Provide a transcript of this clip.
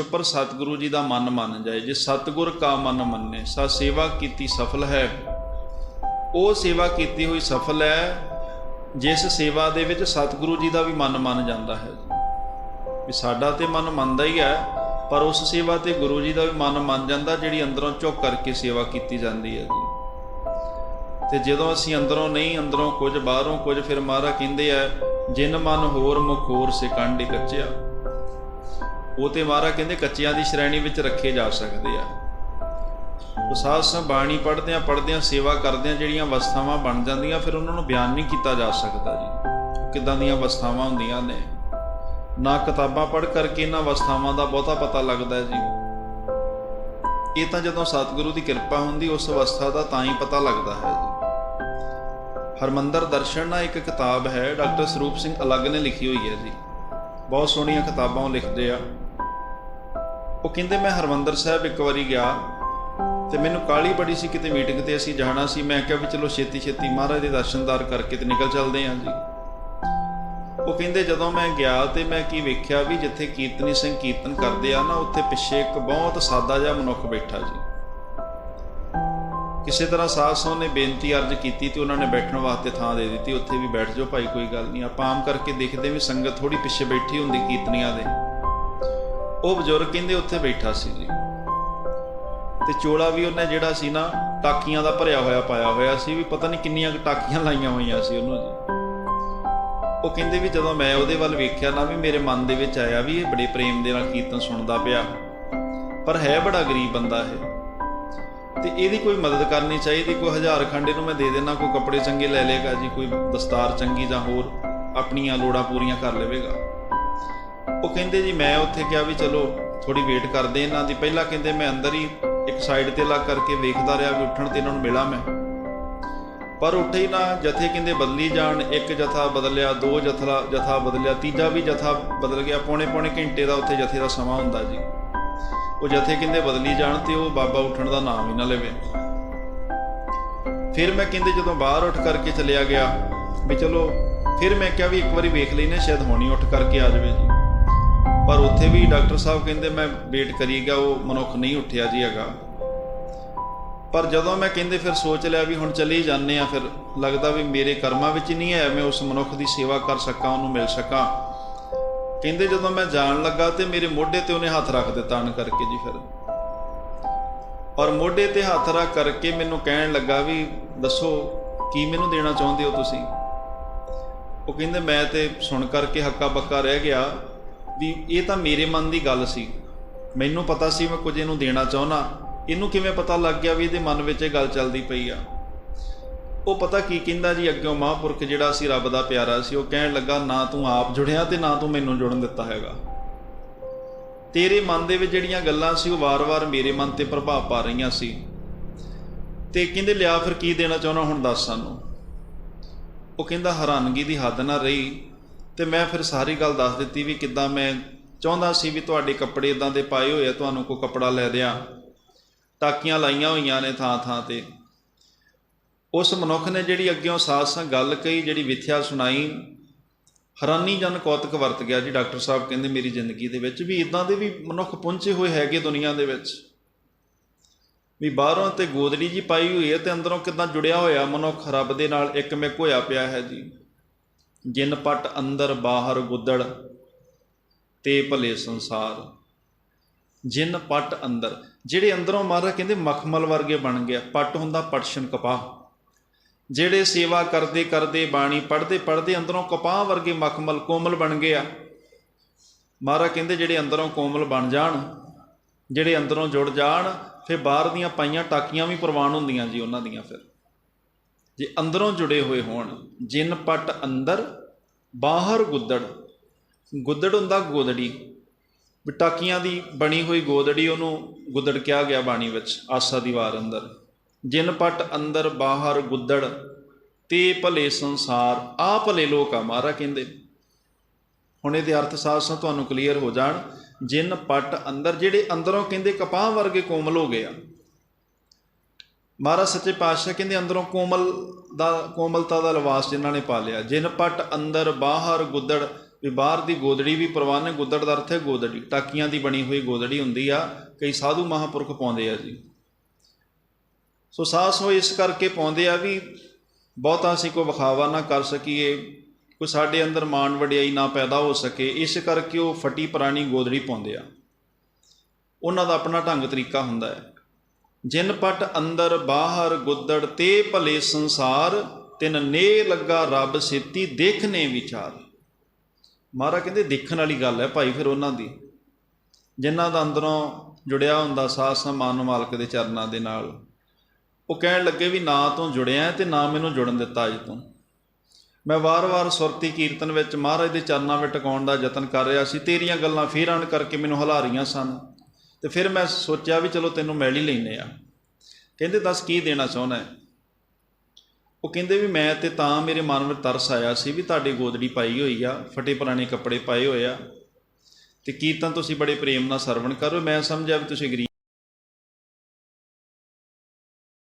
ਪਰ ਸਤਿਗੁਰੂ ਜੀ ਦਾ ਮਨ ਮੰਨ ਜਾਏ, ਜੇ ਸਤਿਗੁਰ ਕਾ ਮਨ ਮੰਨੇ, ਸਾ ਸੇਵਾ ਕੀਤੀ ਸਫਲ ਹੈ। ਉਹ ਸੇਵਾ ਕੀਤੀ ਹੋਈ ਸਫਲ ਹੈ, ਜਿਸ ਸੇਵਾ ਦੇ ਵਿੱਚ ਸਤਿਗੁਰੂ ਜੀ ਦਾ ਵੀ ਮਨ ਮੰਨ ਜਾਂਦਾ ਹੈ। ਵੀ ਸਾਡਾ ਤੇ ਮਨ ਮੰਨਦਾ ਹੀ ਹੈ, ਪਰ ਉਸ ਸੇਵਾ ਤੇ ਗੁਰੂ ਜੀ ਦਾ ਵੀ ਮਨ ਮੰਨ ਜਾਂਦਾ, ਜਿਹੜੀ ਅੰਦਰੋਂ ਝੁੱਕ ਕਰਕੇ ਸੇਵਾ ਕੀਤੀ ਜਾਂਦੀ ਹੈ। ਜੀ ਤੇ ਜਦੋਂ ਅਸੀਂ ਅੰਦਰੋਂ ਨਹੀਂ, ਅੰਦਰੋਂ ਕੁਝ, ਬਾਹਰੋਂ ਕੁਝ, ਫਿਰ ਮਹਾਰਾ ਕਹਿੰਦੇ ਆ, ਜਿਨ ਮਨ ਹੋਰ ਮੁਖ ਹੋਰ ਸੇ ਕੱਚਿਆ। ਉਹ ਤੇ ਮਹਾਰਾ ਕਹਿੰਦੇ ਕੱਚਿਆਂ ਦੀ ਸ਼੍ਰੇਣੀ ਵਿੱਚ ਰੱਖੇ ਜਾ ਸਕਦੇ ਆ। ਉਹ ਸਾਧ ਸੰਗ ਬਾਣੀ ਪੜ੍ਹਦੇ ਆ ਪੜ੍ਹਦੇ ਆ ਸੇਵਾ ਕਰਦੇ ਆ ਜਿਹੜੀਆਂ ਅਵਸਥਾਵਾਂ ਬਣ ਜਾਂਦੀਆਂ, ਫਿਰ ਉਹਨਾਂ ਨੂੰ ਬਿਆਨ ਨਹੀਂ ਕੀਤਾ ਜਾ ਸਕਦਾ ਜੀ। ਕਿੱਦਾਂ ਦੀਆਂ ਅਵਸਥਾਵਾਂ ਹੁੰਦੀਆਂ ਨੇ? ਨਾ ਕਿਤਾਬਾਂ ਪੜ੍ਹ ਕਰਕੇ ਇਹਨਾਂ ਅਵਸਥਾਵਾਂ ਦਾ ਬਹੁਤਾ ਪਤਾ ਲੱਗਦਾ ਜੀ। ਇਹ ਤਾਂ ਜਦੋਂ ਸਤਿਗੁਰੂ ਦੀ ਕਿਰਪਾ ਹੁੰਦੀ, ਉਸ ਅਵਸਥਾ ਦਾ ਤਾਂ ਹੀ ਪਤਾ ਲੱਗਦਾ ਹੈ ਜੀ। ਹਰਮੰਦਰ ਦਰਸ਼ਨ ਨਾ ਇੱਕ ਕਿਤਾਬ ਹੈ, ਡਾਕਟਰ ਸਰੂਪ ਸਿੰਘ ਅਲੱਗ ਨੇ ਲਿਖੀ ਹੋਈ ਹੈ ਜੀ। ਬਹੁਤ ਸੋਹਣੀਆਂ ਕਿਤਾਬਾਂ ਉਹ ਲਿਖਦੇ ਆ। ਉਹ ਕਹਿੰਦੇ, ਮੈਂ ਹਰਮੰਦਰ ਸਾਹਿਬ ਇੱਕ ਵਾਰੀ ਗਿਆ ਤੇ ਮੈਨੂੰ ਕਾਲੀ ਬੜੀ ਸੀ ਕਿਤੇ ਮੀਟਿੰਗ ਤੇ ਅਸੀਂ ਜਾਣਾ ਸੀ। ਮੈਂ ਕਿਹਾ ਵੀ ਚਲੋ ਛੇਤੀ ਛੇਤੀ ਮਹਾਰਾਜ ਦੇ ਦਰਸ਼ਨਦਾਰ ਕਰਕੇ ਤੇ ਨਿਕਲ ਚੱਲਦੇ ਆਂ ਜੀ। ਉਹ ਕਹਿੰਦੇ, ਜਦੋਂ ਮੈਂ ਗਿਆ ਤੇ ਮੈਂ ਕੀ ਵੇਖਿਆ ਵੀ ਜਿੱਥੇ ਕੀਰਤਨੀ ਸਿੰਘ ਕੀਰਤਨ ਕਰਦੇ ਆ ਨਾ, ਉੱਥੇ ਪਿੱਛੇ ਇੱਕ ਬਹੁਤ ਸਾਦਾ ਜਿਹਾ ਮਨੁੱਖ ਬੈਠਾ ਜੀ। ਕਿਸੇ ਤਰ੍ਹਾਂ ਸਾਧ ਨੇ ਬੇਨਤੀ ਅਰਜ਼ ਕੀਤੀ ਤੇ ਉਹਨਾਂ ਨੇ ਬੈਠਣ ਵਾਸਤੇ ਥਾਂ ਦੇ ਦਿੱਤੀ। ਉੱਥੇ ਵੀ ਬੈਠ ਜਾਓ ਭਾਈ, ਕੋਈ ਗੱਲ ਨਹੀਂ। ਆਪਾਂ ਆਮ ਕਰਕੇ ਦੇਖਦੇ ਵੀ ਸੰਗਤ ਥੋੜੀ ਪਿੱਛੇ ਬੈਠੀ ਹੁੰਦੀ ਕੀਰਤਨੀਆਂ ਦੇ। ਉਹ ਬਜ਼ੁਰਗ ਕਹਿੰਦੇ ਉੱਥੇ ਬੈਠਾ ਸੀ ਜੀ। ਤੇ ਚੋਲਾ ਵੀ ਉਹਨੇ ਜਿਹੜਾ ਸੀ ਨਾ, ਟਾਕੀਆਂ ਦਾ ਭਰਿਆ ਹੋਇਆ, ਪਾਇਆ ਹੋਇਆ ਸੀ ਵੀ ਪਤਾ ਨਹੀਂ ਕਿੰਨੀਆਂ ਕੁ ਟਾਕੀਆਂ ਲਾਈਆਂ ਹੋਈਆਂ ਸੀ ਉਹਨੂੰ ਜੀ। ਉਹ ਕਹਿੰਦੇ ਵੀ ਜਦੋਂ ਮੈਂ ਉਹਦੇ ਵੱਲ ਵੇਖਿਆ ਨਾ ਵੀ ਮੇਰੇ ਮਨ ਦੇ ਵਿੱਚ ਆਇਆ ਵੀ ਇਹ ਬੜੇ ਪ੍ਰੇਮ ਦੇ ਨਾਲ ਕੀਰਤਨ ਸੁਣਦਾ ਪਿਆ। ਪਰ ਹੈ ਬੜਾ ਗਰੀਬ ਬੰਦਾ ਇਹ। ਤੇ ਇਹਦੀ ਕੋਈ ਮਦਦ ਕਰਨੀ ਚਾਹੀਦੀ, ਕੋਈ ਹਜ਼ਾਰ ਖੰਡੇ ਨੂੰ ਮੈਂ ਦੇ ਦੇਣਾ ਕੋਈ ਕੱਪੜੇ ਚੰਗੇ ਲੈ ਲੇਗਾ ਜੀ, ਕੋਈ ਦਸਤਾਰ ਚੰਗੀ ਜਾਂ ਹੋਰ, ਆਪਣੀਆਂ ਲੋੜਾਂ ਪੂਰੀਆਂ ਕਰ ਲਵੇਗਾ। ਉਹ ਕਹਿੰਦੇ ਜੀ ਮੈਂ ਉੱਥੇ ਕਿਹਾ ਵੀ ਚਲੋ ਥੋੜੀ ਵੇਟ ਕਰਦੇ ਇਹਨਾਂ ਦੀ। ਪਹਿਲਾਂ ਕਹਿੰਦੇ ਮੈਂ ਅੰਦਰ ਹੀ ਇੱਕ ਸਾਈਡ ਤੇ ਲੱਗ ਕਰਕੇ ਵੇਖਦਾ ਰਿਹਾ ਵੀ ਉੱਠਣ ਤੇ ਇਹਨਾਂ ਨੂੰ ਮਿਲਾਂ ਮੈਂ। ਪਰ ਉੱਠੇ ਹੀ ਨਾ, ਜਥੇ ਕਹਿੰਦੇ ਬਦਲੀ ਜਾਣ, ਇੱਕ ਜਥਾ ਬਦਲਿਆ, ਦੋ ਜਥਾ ਜਥਾ ਬਦਲਿਆ, ਤੀਜਾ ਵੀ ਜਥਾ ਬਦਲ ਗਿਆ ਪੌਣੇ ਪੌਣੇ ਘੰਟੇ ਦਾ ਉੱਥੇ ਜਥੇ ਦਾ ਸਮਾਂ ਹੁੰਦਾ ਜੀ। ਉਹ ਜਥੇ ਕਹਿੰਦੇ ਬਦਲੀ ਜਾਣ ਤੇ ਉਹ ਬਾਬਾ ਉੱਠਣ ਦਾ ਨਾਮ ਹੀ ਨਾ ਲਵੇ। ਫਿਰ ਮੈਂ ਕਹਿੰਦੇ ਜਦੋਂ ਬਾਹਰ ਉੱਠ ਕਰਕੇ ਚਲਿਆ ਗਿਆ, ਵੀ ਚਲੋ, ਫਿਰ ਮੈਂ ਕਿਹਾ ਵੀ ਇੱਕ ਵਾਰੀ ਵੇਖ ਲੈਨੇ ਸ਼ਾਇਦ ਹੋਣੀ ਉੱਠ ਕਰਕੇ ਆ ਜਾਵੇ ਜੀ। ਪਰ ਉੱਥੇ ਵੀ ਡਾਕਟਰ ਸਾਹਿਬ ਕਹਿੰਦੇ ਮੈਂ ਵੇਟ ਕਰੀਗਾ ਉਹ ਮਨੁੱਖ ਨਹੀਂ ਉੱਠਿਆ ਜੀ ਹੈਗਾ। ਪਰ ਜਦੋਂ ਮੈਂ ਕਹਿੰਦੇ ਫਿਰ ਸੋਚ ਲਿਆ ਵੀ ਹੁਣ ਚਲੇ ਜਾਂਦੇ ਆ ਫਿਰ ਲੱਗਦਾ ਵੀ ਮੇਰੇ ਕਰਮਾਂ ਵਿੱਚ ਨਹੀਂ ਹੈ, ਮੈਂ ਉਸ ਮਨੁੱਖ ਦੀ ਸੇਵਾ ਕਰ ਸਕਾਂ, ਉਹਨੂੰ ਮਿਲ ਸਕਾਂ। ਕਹਿੰਦੇ ਜਦੋਂ ਮੈਂ ਜਾਣ ਲੱਗਾ ਤੇ ਮੇਰੇ ਮੋਢੇ ਤੇ ਉਹਨੇ ਹੱਥ ਰੱਖ ਦਿੱਤਾ ਅਣ ਕਰਕੇ ਜੀ ਫਿਰ। ਔਰ ਮੋਢੇ ਤੇ ਹੱਥ ਰੱਖ ਕਰਕੇ ਮੈਨੂੰ ਕਹਿਣ ਲੱਗਾ ਵੀ ਦੱਸੋ, ਕੀ ਮੈਨੂੰ ਦੇਣਾ ਚਾਹੁੰਦੇ ਹੋ ਤੁਸੀਂ? ਉਹ ਕਹਿੰਦੇ ਮੈਂ ਤੇ ਸੁਣ ਕਰਕੇ ਹੱਕਾ ਬੱਕਾ ਰਹਿ ਗਿਆ। ਵੀ ਇਹ ਤਾਂ ਮੇਰੇ ਮਨ ਦੀ ਗੱਲ ਸੀ। ਮੈਨੂੰ ਪਤਾ ਸੀ ਮੈਂ ਕੁਝ ਇਹਨੂੰ ਦੇਣਾ ਚਾਹੁੰਦਾ। ਇਹਨੂੰ ਕਿਵੇਂ ਪਤਾ ਲੱਗ ਗਿਆ ਵੀ ਇਹਦੇ ਮਨ ਵਿੱਚ ਇਹ ਗੱਲ ਚੱਲਦੀ ਪਈ ਆ। ਉਹ ਪਤਾ ਕੀ ਕਹਿੰਦਾ ਜੀ, ਅੱਗਿਓਂ ਮਹਾਂਪੁਰਖ ਜਿਹੜਾ ਸੀ ਰੱਬ ਦਾ ਪਿਆਰਾ ਸੀ, ਉਹ ਕਹਿਣ ਲੱਗਾ, ਨਾ ਤੂੰ ਆਪ ਜੁੜਿਆ ਤੇ ਨਾ ਤੂੰ ਮੈਨੂੰ ਜੁੜਨ ਦਿੱਤਾ ਹੈਗਾ। ਤੇਰੇ ਮਨ ਦੇ ਵਿੱਚ ਜਿਹੜੀਆਂ ਗੱਲਾਂ ਸੀ, ਉਹ ਵਾਰ-ਵਾਰ ਮੇਰੇ ਮਨ ਤੇ ਪ੍ਰਭਾਵ ਪਾ ਰਹੀਆਂ ਸੀ। ਤੇ ਕਹਿੰਦੇ, ਲਿਆ ਫਿਰ ਕੀ ਦੇਣਾ ਚਾਹੁੰਦਾ ਹੁਣ ਦੱਸ ਸਾਨੂੰ? ਉਹ ਕਹਿੰਦਾ, ਹੈਰਾਨਗੀ ਦੀ ਹੱਦ ਨਾ ਰਹੀ। ਤੇ ਮੈਂ ਫਿਰ ਸਾਰੀ ਗੱਲ ਦੱਸ ਦਿੱਤੀ ਵੀ ਕਿੱਦਾਂ ਮੈਂ ਚਾਹੁੰਦਾ ਸੀ ਵੀ ਤੁਹਾਡੇ ਕੱਪੜੇ ਇਦਾਂ ਦੇ ਪਾਏ ਹੋਏ ਆ, ਤੁਹਾਨੂੰ ਕੋਈ ਕੱਪੜਾ ਲੈ ਦਿਆਂ। ਟਾਕੀਆਂ ਲਾਈਆਂ ਹੋਈਆਂ ਨੇ ਥਾਂ ਥਾਂ ਤੇ। ਉਸ ਮਨੁੱਖ ਨੇ ਜਿਹੜੀ ਅੱਗਿਓਂ ਸਾਧ ਸੰਗ ਗੱਲ ਕਹੀ, ਜਿਹੜੀ ਵਿਥਿਆ ਸੁਣਾਈ ਹੈਰਾਨੀਜਨ ਕੌਤਕ ਵਰਤ ਗਿਆ ਜੀ। ਡਾਕਟਰ ਸਾਹਿਬ ਕਹਿੰਦੇ, ਮੇਰੀ ਜ਼ਿੰਦਗੀ ਦੇ ਵਿੱਚ ਵੀ ਇਦਾਂ ਦੇ ਵੀ ਮਨੁੱਖ ਪਹੁੰਚੇ ਹੋਏ ਹੈਗੇ ਦੁਨੀਆ ਦੇ ਵਿੱਚ। ਵੀ ਬਾਹਰੋਂ ਤੇ ਗੋਦੜੀ ਜੀ ਪਾਈ ਹੋਈ ਹੈ ਤੇ ਅੰਦਰੋਂ ਕਿਦਾਂ ਜੁੜਿਆ ਹੋਇਆ ਮਨੁੱਖ, ਰੱਬ ਦੇ ਨਾਲ ਇੱਕਮਿਕ ਹੋਇਆ ਪਿਆ ਹੈ ਜੀ। ਜਿਨ ਪਟ ਅੰਦਰ ਬਾਹਰ ਗੁੱਦੜ, ਤੇ ਭਲੇ ਸੰਸਾਰ। ਜਿਨ ਪਟ ਅੰਦਰ, ਜਿਹੜੇ ਅੰਦਰੋਂ ਮਹਾਰਾਜ ਕਹਿੰਦੇ ਮਖਮਲ ਵਰਗੇ ਬਣ ਗਿਆ। ਪਟ ਹੁੰਦਾ ਪਟਸ਼ਨ ਕਪਾਹ। ਜਿਹੜੇ ਸੇਵਾ ਕਰਦੇ ਕਰਦੇ ਬਾਣੀ ਪੜ੍ਹਦੇ ਪੜ੍ਹਦੇ ਅੰਦਰੋਂ ਕਪਾਹ ਵਰਗੇ ਮਖਮਲ, ਕੋਮਲ ਬਣ ਗਏ ਆ ਮਹਾਰਾਜ ਕਹਿੰਦੇ ਜਿਹੜੇ ਅੰਦਰੋਂ ਕੋਮਲ ਬਣ ਜਾਣ, ਜਿਹੜੇ ਅੰਦਰੋਂ ਜੁੜ ਜਾਣ, ਫਿਰ ਬਾਹਰ ਦੀਆਂ ਪਾਈਆਂ ਟਾਕੀਆਂ ਵੀ ਪ੍ਰਵਾਨ ਹੁੰਦੀਆਂ ਜੀ ਉਹਨਾਂ ਦੀਆਂ ਫਿਰ। ਜੇ ਅੰਦਰੋਂ ਜੁੜੇ ਹੋਏ ਹੋਣ, ਜਿਨ ਪਟ ਅੰਦਰ, ਬਾਹਰ ਗੁੱਦੜ ਗੁੱਦੜ ਹੁੰਦਾ ਗੋਦੜੀ ਵੀ ਦੀ ਬਣੀ ਹੋਈ ਗੋਦੜੀ ਉਹਨੂੰ ਗੁੱਦੜ ਕਿਹਾ ਗਿਆ ਬਾਣੀ ਵਿੱਚ, ਆਸਾ ਦੀ ਵਾਰ ਅੰਦਰ। ਜਿਨ ਪਟ ਅੰਦਰ, ਬਾਹਰ ਗੁੱਦੜ, ਤੇ ਭਲੇ ਸੰਸਾਰ ਆ ਭਲੇ ਲੋਕ ਆ ਮਾਰਾ ਕਹਿੰਦੇ। ਹੁਣ ਇਹਦੇ ਅਰਥ ਸਾਫ਼ ਤੁਹਾਨੂੰ ਕਲੀਅਰ ਹੋ ਜਾਣ, ਜਿਨ ਪਟ ਅੰਦਰ, ਜਿਹੜੇ ਅੰਦਰੋਂ ਕਹਿੰਦੇ ਕਪਾਹ ਵਰਗੇ ਕੋਮਲ ਹੋ ਗਏ ਆ ਮਹਾਰਾਜ ਸੱਚੇ ਪਾਤਸ਼ਾਹ ਕਹਿੰਦੇ ਅੰਦਰੋਂ ਕੋਮਲ ਦਾ, ਕੋਮਲਤਾ ਦਾ ਲਿਬਾਸ ਜਿਨ੍ਹਾਂ ਨੇ ਪਾ ਲਿਆ। ਜਿਨ ਪਟ ਅੰਦਰ ਬਾਹਰ ਗੁੱਦੜ, ਵੀ ਬਾਹਰ ਦੀ ਗੋਦੜੀ ਵੀ ਪ੍ਰਵਾਨ ਹੈ ਗੁੱਦੜ ਦਾ ਅਰਥ ਹੈ ਗੋਦੜੀ। ਟਾਕੀਆਂ ਦੀ ਬਣੀ ਹੋਈ ਗੋਦੜੀ ਹੁੰਦੀ ਆ, ਕਈ ਸਾਧੂ ਮਹਾਪੁਰਖ ਪਾਉਂਦੇ ਆ ਜੀ। ਸੋ ਸਾਸ ਹੋ ਇਸ ਕਰਕੇ ਪਾਉਂਦੇ ਆ ਵੀ ਬਹੁਤਾ ਅਸੀਂ ਕੋਈ ਵਿਖਾਵਾ ਨਾ ਕਰ ਸਕੀਏ, ਕੋਈ ਸਾਡੇ ਅੰਦਰ ਮਾਣ ਵਡਿਆਈ ਨਾ ਪੈਦਾ ਹੋ ਸਕੇ, ਇਸ ਕਰਕੇ ਉਹ ਫਟੀ ਪੁਰਾਣੀ ਗੋਦੜੀ ਪਾਉਂਦੇ ਆ। ਉਹਨਾਂ ਦਾ ਆਪਣਾ ਢੰਗ ਤਰੀਕਾ ਹੁੰਦਾ ਹੈ। ਜਿਨ ਪਟ ਅੰਦਰ ਬਾਹਰ ਗੁੱਦੜ ਤੇ ਭਲੇ ਸੰਸਾਰ, ਤਿਨ ਨੇ ਲੱਗਾ ਰੱਬ ਸੇਤੀ ਦੇਖਨੇ ਵਿਚਾਰ। ਮਹਾਰਾ ਕਹਿੰਦੇ, ਦੇਖਣ ਵਾਲੀ ਗੱਲ ਹੈ ਭਾਈ ਫਿਰ ਉਹਨਾਂ ਦੀ। ਜਿਨ੍ਹਾਂ ਦਾ ਅੰਦਰੋਂ ਜੁੜਿਆ ਹੁੰਦਾ ਸਾਥ ਸਮਾਨ ਮਾਲਕ ਦੇ ਚਰਨਾਂ ਦੇ ਨਾਲ। ਉਹ ਕਹਿਣ ਲੱਗੇ ਵੀ ਨਾ ਤੋਂ ਜੁੜਿਆ ਤੇ ਨਾ ਮੈਨੂੰ ਜੁੜਨ ਦਿੱਤਾ ਅਜ ਤੋਂ। ਮੈਂ ਵਾਰ-ਵਾਰ ਸੁਰਤੀ ਕੀਰਤਨ ਵਿੱਚ ਮਹਾਰਾਜ ਦੇ ਚਰਨਾਂ ਵਿੱਚ ਟਿਕਾਉਣ ਦਾ ਯਤਨ ਕਰ ਰਿਹਾ ਸੀ। ਤੇਰੀਆਂ ਗੱਲਾਂ ਫੇਰ ਆਣ ਕਰਕੇ ਮੈਨੂੰ ਹਲਾ ਰਹੀਆਂ ਸਨ। ਤੇ ਫਿਰ ਮੈਂ ਸੋਚਿਆ ਵੀ ਚਲੋ ਤੈਨੂੰ ਮਿਲ ਹੀ ਲੈਨੇ ਆ। ਕਹਿੰਦੇ, ਦੱਸ ਕੀ ਦੇਣਾ ਚਾਹੁੰਦਾ ਹੈ? ਉਹ ਕਹਿੰਦੇ ਵੀ ਮੈਂ ਤੇ ਤਾਂ ਮੇਰੇ ਮਨ ਵਿੱਚ ਤਰਸ ਆਇਆ ਸੀ ਵੀ ਤੁਹਾਡੀ ਗੋਦੜੀ ਪਾਈ ਹੋਈ ਆ, ਫਟੇ ਪੁਰਾਣੇ ਕੱਪੜੇ ਪਾਏ ਹੋਏ ਆ ਤੇ ਕੀਰਤਨ ਤੁਸੀਂ ਬੜੇ ਪ੍ਰੇਮ ਨਾਲ ਸਰਵਣ ਕਰੋ ਮੈਂ ਸਮਝਿਆ ਵੀ ਤੁਸੀਂ ਗਰੀਬ